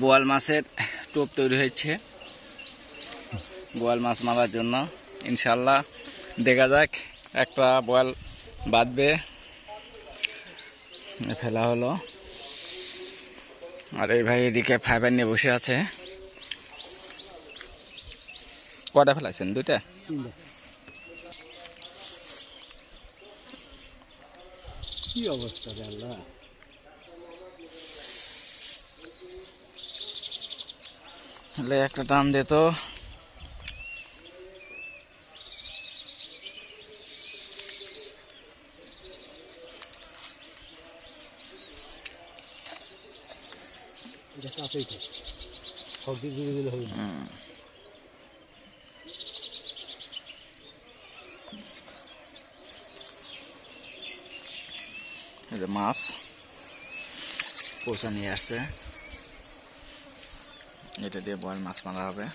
বোয়াল মাছের টোপ তৈরি হয়েছে। বোয়াল মাছ মারার জন্য ইনশাল্লাহ দেখা যাক, একটা বোয়াল বাঁধবে। ফেলা হলো। আর এই ভাই এদিকে ফাইবার নিয়ে বসে আছে। কটা ফেলাইছেন? দুইটা? কি অবস্থা আল্লাহ? তাহলে একটা টান দে তো। মাছ পোষা নিয়ে আসছে। এটা দিয়ে বয়েল মাছ মারা হবে।